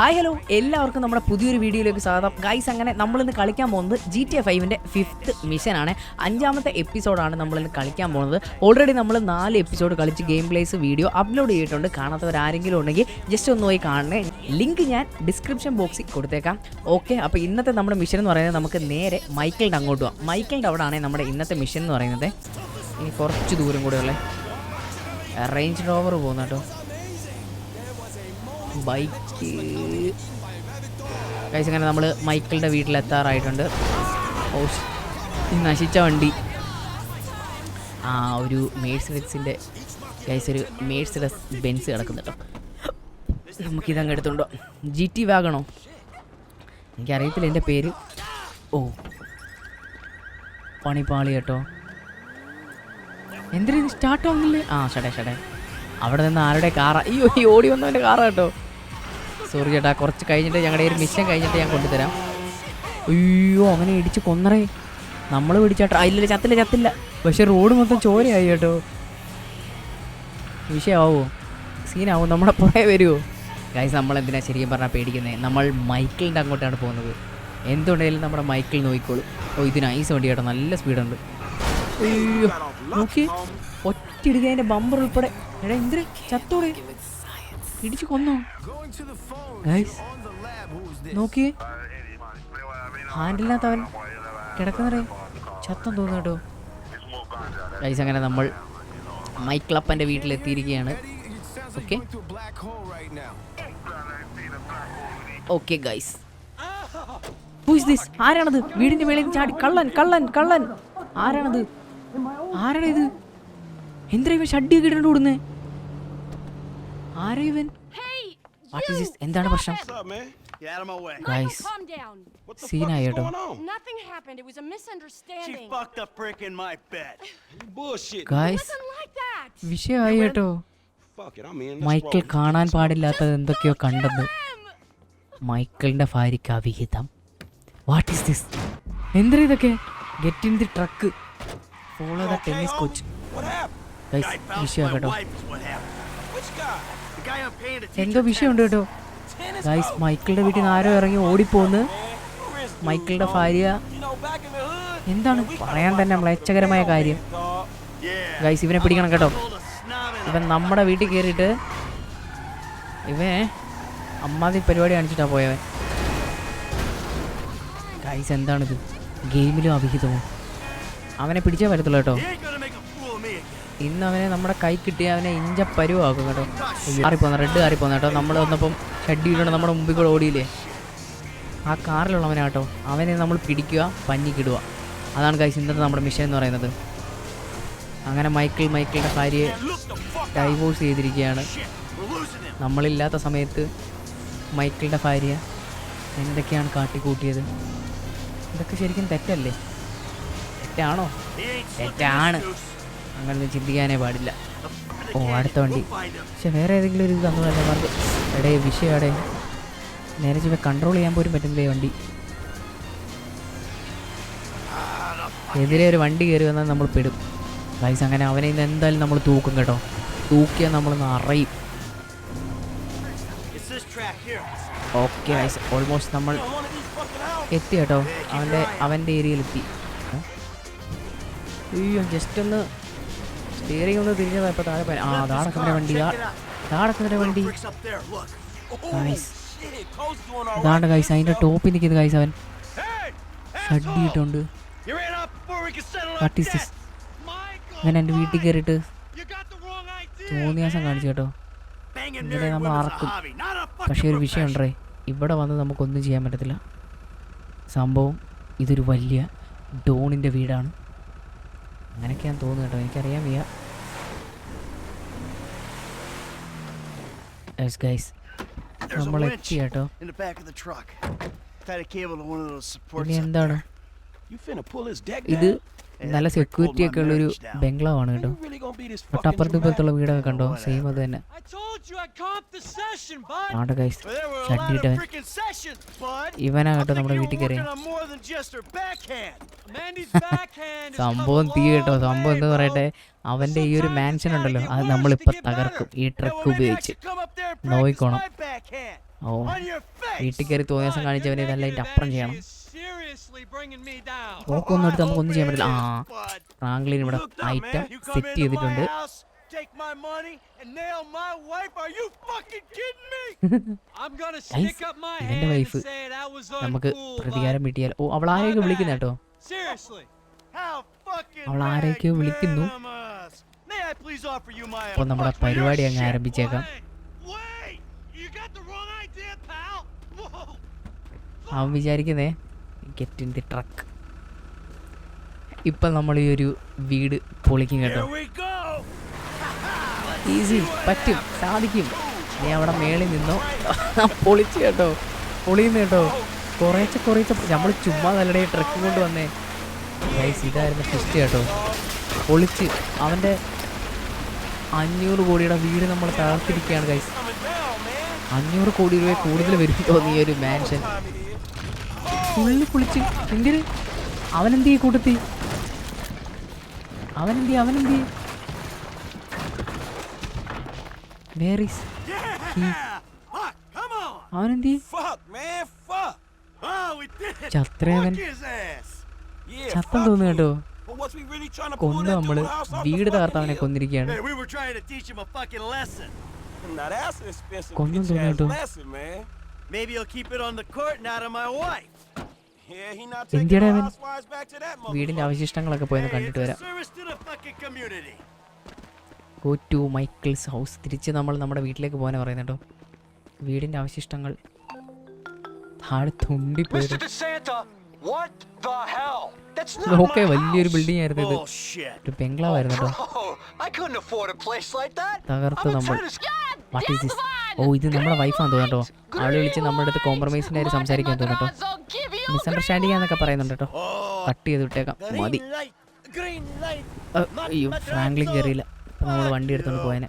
Hi hello എല്ലാവർക്കും നമ്മുടെ പുതിയൊരു വീഡിയോയിലേക്ക് സ്വാഗതം. ഗൈസ് അങ്ങനെ നമ്മളിന്ന് കളിക്കാൻ പോകുന്നത് ജി ടി എ ഫൈവിന്റെ ഫിഫ്ത്ത് മിഷനാണ് അഞ്ചാമത്തെ എപ്പിസോഡാണ് നമ്മളിന്ന് കളിക്കാൻ പോകുന്നത്. ഓൾറെഡി നമ്മൾ നാല് എപ്പിസോഡ് കളിച്ച് ഗെയിം പ്ലേസ് വീഡിയോ അപ്ലോഡ് ചെയ്തിട്ടുണ്ട്. കാണാത്തവരാരെങ്കിലും ഉണ്ടെങ്കിൽ ജസ്റ്റ് ഒന്ന് പോയി കാണണേ. ലിങ്ക് ഞാൻ ഡിസ്ക്രിപ്ഷൻ ബോക്സിൽ കൊടുത്തേക്കാം. ഓക്കെ അപ്പോൾ ഇന്നത്തെ നമ്മുടെ മിഷൻ എന്ന് പറയുന്നത് നമുക്ക് നേരെ മൈക്കിളിന്റെ അങ്ങോട്ട് പോകാം മൈക്കിളിന്റെ അവിടെ ആണെങ്കിൽ നമ്മുടെ ഇന്നത്തെ മിഷൻ എന്ന് പറയുന്നത്. ഇനി കുറച്ച് ദൂരം കൂടെ ഉള്ളേ. റേഞ്ച് റോവർ പോകുന്ന കേട്ടോ ബൈക്ക്. കഴിച്ച് ഇങ്ങനെ നമ്മൾ മൈക്കിളുടെ വീട്ടിലെത്താറായിട്ടുണ്ട്. ഓ നശിച്ച വണ്ടി. ആ ഒരു മേഴ്സിഡസിന്റെ ഗൈസ് ഒരു മേഴ്സിഡസ് ബെൻസ് കിടക്കുന്നു കേട്ടോ. നമുക്കിതങ്ങ് എടുത്തുണ്ടോ ജി ടി വാഗണോ? എനിക്കറിയത്തില്ല എന്റെ പേര്. ഓ. പണിപ്പാളി കേട്ടോ. എന്തിനാ സ്റ്റാർട്ട് ആവുന്നില്ലേ? ആ ഷടേ ഷടേ. അവിടെ നിന്ന് ആരുടെ കാറാ? ഈ ഓടി വന്നവന്റെ കാറാ കേട്ടോ. സോറി ചേട്ടാ കുറച്ച് കഴിഞ്ഞിട്ട് ഞങ്ങളുടെ ഒരു മിഷൻ കഴിഞ്ഞിട്ട് ഞാൻ കൊണ്ടുതരാം. അയ്യോ അങ്ങനെ ഇടിച്ച് കൊന്നറേ. നമ്മൾ പിടിച്ചാട്ടോ ഇല്ല ചത്തില്ല ചത്തില്ല. പക്ഷെ റോഡ് മൊത്തം ചോരയായി കേട്ടോ. വിഷയമാവോ? സീനാവും? നമ്മളെ പുറകെ വരുമോ ഗൈസ് നമ്മൾ എന്തിനാ ശരിക്കും പറഞ്ഞാൽ പേടിക്കുന്നത് നമ്മൾ മൈക്കിളിന്റെ അങ്ങോട്ടാണ് പോകുന്നത്. എന്തുണ്ടെങ്കിലും നമ്മുടെ മൈക്കിൾ നോക്കിക്കോളും. ഓ ഇത് നൈസ് വണ്ടി കേട്ടോ. നല്ല സ്പീഡുണ്ട്. അയ്യോ നോക്കി ഒറ്റയിടുക ബമ്പർ ഉൾപ്പെടെ. എടാ എന്തിന് ചത്തോടെ. ഇടിച്ചു കൊന്നു? ഗൈസ് നോക്കിയേ. ഹാൻഡിലിനകത്ത് അവൻ കിടക്കുന്നറേ ചത്തം തോന്നുന്നു കേട്ടോ ഗൈസ് അങ്ങനെ നമ്മൾ മൈക്ലപ്പന്റെ വീട്ടിലെത്തിയിരിക്കുകയാണ്. ഓക്കെ ഓക്കെ ഗൈസ് ദിസ് ആരാണത്? വീടിന്റെ മേളിൽ ചാടി. കള്ളൻ കള്ളൻ കള്ളൻ. ആരാണത്? ആരാണ് ഇത്? എന്തിനാ ഇവ ഷഡ്ഡിയൊക്കെ ഇടണ്ട് ഓടുന്നേ? ആരോ ഇവൻ? വാട്ട് ഈസ് എന്താണ് പ്രശ്നം? ഗൈസ് സീൻ ആയിട്ടോ മൈക്കിൾ കാണാൻ പാടില്ലാത്തത് എന്തൊക്കെയോ കണ്ടത് മൈക്കിളിന്റെ ഭാര്യയ്ക്ക് അവിഹിതം വാട്ട് ഈസ് ദിസ് എന്താ ഇതൊക്കെ? Get in the truck follow the tennis coach guys വിഷയം ആകട്ടോ എന്തോ വിഷയം വിഷയമുണ്ട് കേട്ടോ? ഗൈസ് മൈക്കിളുടെ വീട്ടിൽ നിന്ന് ആരോ ഇറങ്ങി ഓടിപ്പോന്ന്. മൈക്കിളുടെ ഭാര്യ. എന്താണ് പറയാൻ തന്നെ മ്ലേച്ഛകരമായ കാര്യം. ഗൈസ് ഇവനെ പിടിക്കണം കേട്ടോ. ഇവൻ നമ്മുടെ വീട്ടിൽ കയറിയിട്ട് ഇവൻ അമ്മാതി പരിപാടി കാണിച്ചിട്ടാ പോയവൻ. ഗൈസ് എന്താണിത്? ഗെയിമിലും അവിഹിതമോ അവനെ പിടിച്ചേ വരത്തുള്ളൂ കേട്ടോ. ഇന്ന് അവനെ നമ്മുടെ കൈ കിട്ടിയ അവനെ ഇഞ്ച പരുവാക്കും കേട്ടോ. കാറിപ്പോന്ന റെഡ് കാറിപ്പോന്ന കേട്ടോ. നമ്മൾ വന്നപ്പം ഷഡ്ഡിയിലൂടെ നമ്മുടെ മുമ്പിൽ കൂടെ ഓടിയില്ലേ? ആ കാറിലുള്ളവനെ കേട്ടോ. അവനെ നമ്മൾ പിടിക്കുക പഞ്ഞിക്കിടുക. അതാണ് കൈ ഇന്നത്തെ നമ്മുടെ മിഷൻ എന്ന് പറയുന്നത്. അങ്ങനെ മൈക്കിൾ മൈക്കിളിന്റെ ഭാര്യയെ. ഡൈവോഴ്സ് ചെയ്തിരിക്കുകയാണ്. നമ്മളില്ലാത്ത സമയത്ത് മൈക്കിളുടെ ഭാര്യ എന്തൊക്കെയാണ് കാട്ടിക്കൂട്ടിയത്? ഇതൊക്കെ ശരിക്കും തെറ്റല്ലേ? തെറ്റാണോ? തെറ്റാണ്. അങ്ങനൊന്നും ചിന്തിക്കാനേ പാടില്ല ഓ അടുത്ത വണ്ടി. പക്ഷെ വേറെ ഏതെങ്കിലും ഒരു ഇത് തന്നതല്ല മാർക്ക് എടേ വിഷയം എടേ നേരെ ചുവ കൺട്രോൾ ചെയ്യാൻ പോലും പറ്റുന്നില്ല വണ്ടി എതിരെ ഒരു വണ്ടി കയറി വന്നാൽ നമ്മൾ പെടും ഗൈസ് അങ്ങനെ അവനെ ഇന്ന് എന്തായാലും നമ്മൾ തൂക്കും കേട്ടോ തൂക്കിയാൽ നമ്മളൊന്ന് അറിയും. ഓക്കെ ഗൈസ് ഓൾമോസ്റ്റ് നമ്മൾ. എത്തി കേട്ടോ അവന്റെ അവന്റെ ഏരിയയിലെത്തി? അയ്യോ ജസ്റ്റ് ഒന്ന് സ്റ്റിയറിംഗ് ഒന്ന് തിരിഞ്ഞതാ ഇപ്പോൾ താഴെ പോയി ആ താടക്കുന്നതിന്റെ വണ്ടി. താടക്കുന്നതിന്റെ വണ്ടി right. ഗൈസ് അതിന്റെ ടോപ്പിൽ നിൽക്കുന്നത് ഗൈസ് അവൻ. ദിസ് അങ്ങനെ എന്റെ വീട്ടിൽ കയറിയിട്ട് idea. തോന്നിയാസം കാണിച്ചു കേട്ടോ. ഇങ്ങനെ നമ്മൾ അറക്കും. പക്ഷേ ഒരു വിഷയം ഉണ്ടേ. ഇവിടെ വന്ന് നമുക്കൊന്നും ചെയ്യാൻ പറ്റത്തില്ല. സംഭവം ഇതൊരു വലിയ ഡോണിന്റെ വീടാണ്. അങ്ങനെയൊക്കെയാണ് തോന്നുന്നു കേട്ടോ. എനിക്കറിയാൻ വയ്യ ഗൈസ് There's a നമ്മൾ winch എത്തി കേട്ടോ in the back of the truck. Tied a cable നമ്മൾ എത്തിയോ എന്താണ്? ഇത് നല്ല സെക്യൂരിറ്റി ഒക്കെ ഉള്ളൊരു ബംഗ്ലാവ് ആണ് കേട്ടോ. തൊട്ടപ്പുറത്തുപോലത്തുള്ള വീടൊക്കെ കണ്ടോ? സെയിം അത് തന്നെ. ആണ്ടോ ഇവനാ കേട്ടോ നമ്മുടെ വീട്ടിൽ കയറി. സംഭവം തീ കേട്ടോ. സംഭവം എന്താ പറയട്ടെ. അവന്റെ ഈ ഒരു മാൻഷൻ ഉണ്ടല്ലോ. അത് നമ്മളിപ്പോ തകർക്കും. ഈ ട്രക്ക് ഉപയോഗിച്ച്. നോക്കിക്കോണം. ഓ വീട്ടിൽ കയറി തോന്നിയ ദിവസം അപ്പുറം ചെയ്യണം. ഒന്നും എടുത്ത് ചെയ്യാൻ പറ്റില്ല. ആ റാംഗ്ലിൻ ഇവിടെ ഐറ്റം സെറ്റ് ചെയ്തിട്ടുണ്ട്. എന്റെ വൈഫ് നമുക്ക് പ്രതികാരം കിട്ടിയാൽ ഓ അവൾ ആരെയൊക്കെ വിളിക്കുന്ന കേട്ടോ? വിളിക്കുന്നു. അപ്പൊ നമ്മുടെ പരിപാടി അങ്ങ് ആരംഭിച്ചേക്കാം. അവൻ വിചാരിക്കുന്നേ ഗെറ്റ് ഇൻ ദി ട്രക്ക് ഇപ്പം നമ്മൾ ഈ ഒരു വീട് പൊളിക്കും കേട്ടോ! ഈസി പറ്റും സാധിക്കും. നീ അവിടെ മേളിൽ നിന്നോ? പൊളിച്ച് കേട്ടോ പൊളിയുന്നു കേട്ടോ. കുറേശ്ശെ കുറേശ്ശെ നമ്മൾ ചുമ്മാ നല്ലടേ ട്രക്ക് കൊണ്ട് വന്നേ. ഗൈസ് ഇതായിരുന്നു ഫസ്റ്റ് കേട്ടോ. പൊളിച്ച് അവന്റെ അഞ്ഞൂറ് കോടിയുടെ വീട് നമ്മൾ തകർത്തിരിക്കുകയാണ് ഗൈസ്. അഞ്ഞൂറ് കോടി രൂപ കൂടുതൽ വരും തോന്നിയ ഒരു മാൻഷൻ ഫുള്ളി കുളിച്ച് എന്തിന് അവനെന്ത് ചെയ്യ കൂട്ടത്തി അവനെന്ത് ചെയ്യ? അവനെന്ത് ചെയ്യ? വേറീസ് അവനെന്ത് ചത്രേവൻ ചത്തം തോന്നു കേട്ടോ. കൊന്ന് നമ്മൾ. വീട് തകർത്തവനെ കൊന്നിരിക്കുകയാണ്. Now that's an expensive bitch ass lesson, man. Maybe he'll keep it on the court and out of my wife. Yeah, he not taking the housewives back to that വീടിന്റെ motherfucker. അവശിഷ്ടങ്ങളൊക്കെ പോയെന്ന് Hey, കണ്ടിട്ട് it's a വരാം service to the fucking community. Go to Michael's house തിരിച്ച് നമ്മൾ നമ്മുടെ വീട്ടിലേക്ക് പോകാൻ പറയുന്നുണ്ടോ വീടിന്റെ അവശിഷ്ടങ്ങൾ താഴെ തുണ്ടി Mr. DeSanta, what the hell? That's not നോക്കേ my വലിയൊരു house. ബിൽഡിംഗ് ആയിരുന്നു ഇത്. ഒരു ബംഗ്ലാവായിരുന്നു കേട്ടോ Bro, I couldn't afford a place like that. തകർത്ത് I'm a നമ്മൾ വാട്ട് ഈസ് ദിസ് ഓ ഇത് നമ്മുടെ വൈഫാന്ന് തോന്നട്ടോ അവളെ വിളിച്ച് നമ്മുടെ അടുത്ത് കോംപ്രമൈസിന്റെ കാര്യം സംസാരിക്കാൻ തോന്നട്ടോ മിസ്അണ്ടർസ്റ്റാൻഡിംഗ് എന്നൊക്കെ പറയുന്നുണ്ട് കേട്ടോ. കട്ട് ചെയ്ത് വിട്ടേക്കാം. മതി. അയ്യോ ഫ്രാങ്ക്ലിൻ കയറിയില്ല അപ്പം നമ്മൾ വണ്ടി എടുത്തോണ്ട് പോയനെ.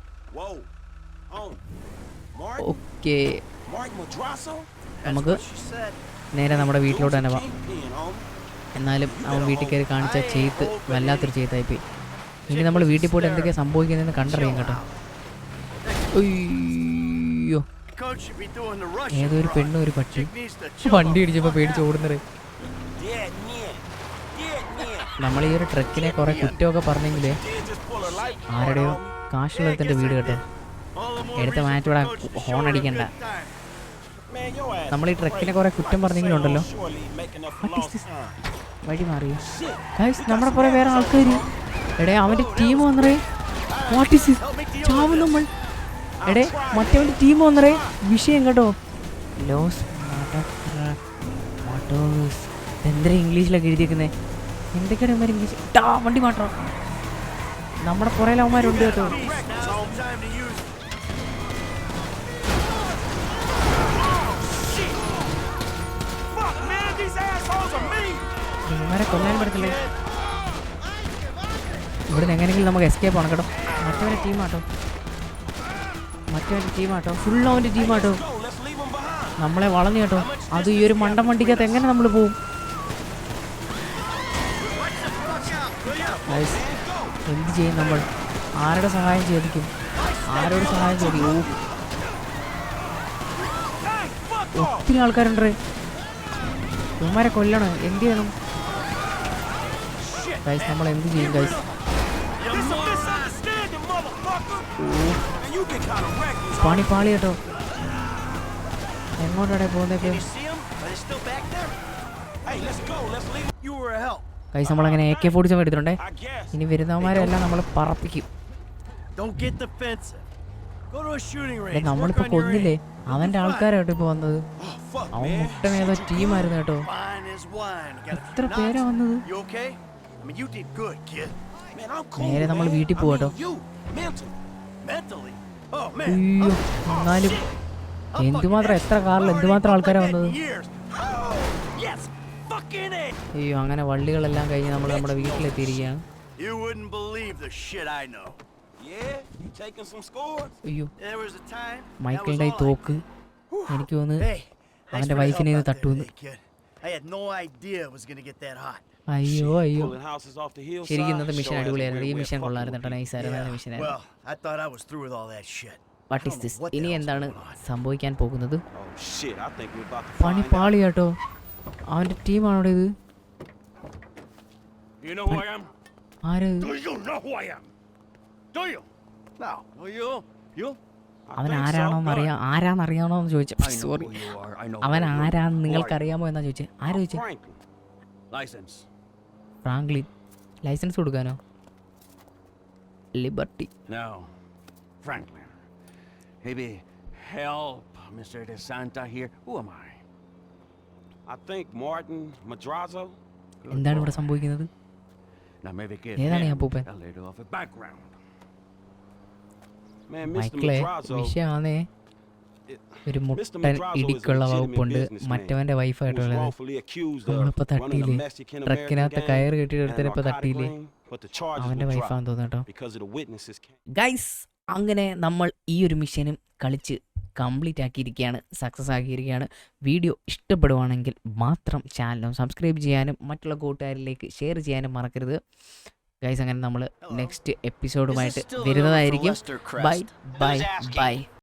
ഓക്കെ നമുക്ക് നേരെ നമ്മുടെ വീട്ടിലോട്ട് തന്നെ പോവാം. എന്നാലും അവൻ വീട്ടിൽ കയറി കാണിച്ച ചെയ്ത്ത് വല്ലാത്തൊരു ചെയ്ത്തായിപ്പോയി ഇനി നമ്മൾ വീട്ടിൽ പോയിട്ട് എന്തൊക്കെയാണ് സംഭവിക്കുന്നതെന്ന് കണ്ടറിയാം കേട്ടോ. അയ്യോ. ഏതോ ഒരു പെണ്ണും ഒരു പക്ഷി വണ്ടി ഇടിച്ചപ്പോ പേടിച്ച് ഓടുന്നറേ നമ്മൾ ഈ ഒരു ട്രക്കിനെ കുറെ കുറ്റമൊക്കെ പറഞ്ഞെങ്കിലേ ആരുടെയോ കാശുള്ളത്തിന്റെ വീട് കേട്ടോ. എടുത്ത മാറ്റോടെ ഹോൺ അടിക്കണ്ട. നമ്മൾ ഈ ട്രക്കിനെ കുറെ കുറ്റം പറഞ്ഞെങ്കിലുണ്ടല്ലോ. വഴി മാറി നമ്മുടെ കുറെ വേറെ ആൾക്കാർ എടേ അവന്റെ ടീം വന്നറേ വാട്ടിസ് നമ്മൾ. എടേ മറ്റവന്റെ ടീം വന്നറേ വിഷയം കേട്ടോ ലോസ് എന്തിനാ ഇംഗ്ലീഷിലൊക്കെ എഴുതിയേക്കുന്നത് എന്തൊക്കെയാണ് ഇവന്മാർ ഇംഗ്ലീഷ്? ടാ വണ്ടി മാറ്റണം. നമ്മുടെ പുറകിൽ അവന്മാരുണ്ട് കേട്ടോ. ഇവന്മാരെ കൊല്ലാൻ പറ്റത്തില്ലേ? ഇവിടുന്ന് എങ്ങനെയെങ്കിലും നമുക്ക് എസ്കേപ്പ് ആണ് കേട്ടോ. മറ്റവരെ ടീമാട്ടോ മറ്റവന്റെ ടീമാട്ടോ. ഫുൾ അവന്റെ ടീമാട്ടോ. നമ്മളെ വളഞ്ഞു കേട്ടോ. അത് ഈ ഒരു മണ്ടം വണ്ടിക്കകത്ത് എങ്ങനെ നമ്മൾ പോവും? എന്ത് ചെയ്യും നമ്മൾ? ആരുടെ സഹായം ചോദിക്കും? ആരോട് സഹായം ചോദിക്കും. ഒത്തിരി ആൾക്കാരുണ്ട്. ഇവന്മാരെ കൊല്ലണം. എന്ത് ചെയ്യണം? നമ്മൾ എന്ത് ചെയ്യും പണി പാളി കേട്ടോ എങ്ങോട്ടാടെ പോകുന്നേക്ക് കൈ നമ്മളങ്ങനെ എ കെ ഫോർട്ടി സെവൻ എടുത്തിട്ടുണ്ട്. ഇനി വരുന്നവന്മാരെല്ലാം നമ്മൾ പറപ്പിക്കും. നമ്മളിപ്പോ കൊന്നില്ലേ അവന്റെ ആൾക്കാരായിട്ട് ഇപ്പൊ വന്നത്. അവൻ മുട്ടം ഏതോ ടീമായിരുന്നു കേട്ടോ. എത്ര പേരാ വന്നത്? നേരെ നമ്മൾ വീട്ടിൽ പോകട്ടോ Oh. അയ്യോ oh, എന്നാലും എന്തുമാത്രം എത്ര കാറിൽ എന്തുമാത്രം felt ആൾക്കാരാ like that വന്നത്. Oh. അയ്യോ അങ്ങനെ വള്ളികളെല്ലാം കഴിഞ്ഞ് നമ്മൾ നമ്മുടെ വീട്ടിലെത്തിയിരിക്കുകയാണ്? അയ്യോ മൈക്കിളുടെ തോക്ക് എനിക്ക് തോന്നുന്നു അവന്റെ വൈഫിനെ തട്ടുമെന്ന് kid. I had no idea it was gonna get that hot. അയ്യോ അയ്യോ Pulling houses off the hillside. ശരിക്കും ഇന്നത്തെ മിഷൻ അടിപൊളിയായിരുന്നു ഈ മിഷൻ കൊള്ളായിരുന്നു കേട്ടോ നൈസായിരുന്നു നല്ല well, I thought I was through with all that shit. What is this ഇനി എന്താണ് സംഭവിക്കാൻ പോകുന്നത് Oh പണി. പാളി കേട്ടോ അവന്റെ ടീമാണോ ഇത് You know who I am? ആര് Do you know who I am? Do you? No. Well, you? You? അവൻ ആരാണോ എന്ന് അറിയാം. ആരാന്ന് അറിയണോ എന്ന് ചോദിച്ചു സോറി അവൻ ആരാന്ന് നിങ്ങൾക്കറിയാമോ എന്നാ ചോദിച്ചു? ആരാ ചോദിച്ചു? ഫ്രാങ്ക്ലിൻ. ലൈസൻസ് കൊടുക്കാനോ? Liberty Franklin help mr de santa here. Who am i? I think martin madrazo. എന്താണ് ഇവിടെ സംഭവിക്കുന്നത്? ഏതാണ് ഞാൻ പൂപ്പൻ a little മൈക്കിളെ വിഷയമാണേ. ഒരു. മുട്ടൻ ഇടിക്കുള്ള വകുപ്പുണ്ട്. മറ്റവന്റെ വൈഫായിട്ടുള്ളത് നമ്മളിപ്പോ തട്ടിയില്ലേ? ട്രക്കിനകത്ത് കയർ കയറ് narcotic തട്ടിയില്ലേ? അവന്റെ വൈഫാന്ന് തോന്നുന്നു കേട്ടോ. ഗൈസ് അങ്ങനെ നമ്മൾ ഈ ഒരു മിഷനും കളിച്ച് കംപ്ലീറ്റ് ആക്കിയിരിക്കുകയാണ് സക്സസ് ആക്കിയിരിക്കുകയാണ്. വീഡിയോ ഇഷ്ടപ്പെടുവാണെങ്കിൽ മാത്രം ചാനലും സബ്സ്ക്രൈബ് ചെയ്യാനും മറ്റുള്ള കൂട്ടുകാരിലേക്ക് ഷെയർ ചെയ്യാനും മറക്കരുത്. ഗൈസ് അങ്ങനെ നമ്മൾ നെക്സ്റ്റ് എപ്പിസോഡുമായിട്ട് വരുന്നതായിരിക്കും. Bye bye bye